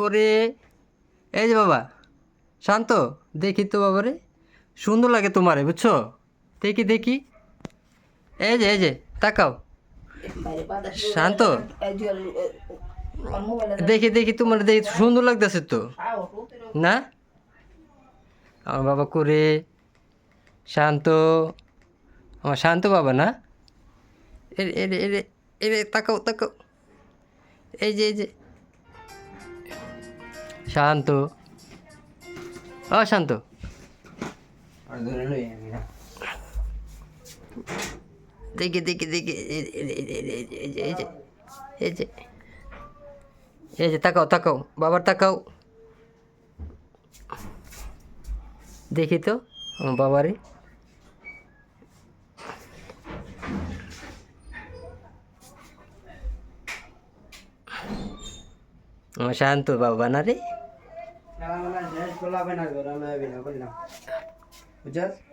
করে। এই যে বাবা, শান্ত, দেখি তো বাবা রে সুন্দর লাগে তোমারে, বুঝছ? দেখি দেখি। এই যে এই যে, তাকাও। শান্ত, দেখি দেখি তোমার, দেখি, সুন্দর লাগতেছে তো। না? আমার বাবা করে। শান্ত, আমার শান্ত বাবা না? এরে এরে এরে তাকাও তাকাও। এই যে এই যে শান্ত ও শান্ত দেখি দেখি দেখি এই যে- এই যে- তাকাও তাকাও বাবার তাকাও দেখি তো আমার বাবারে আমার শান্ত বাবা না রে বুঝছস?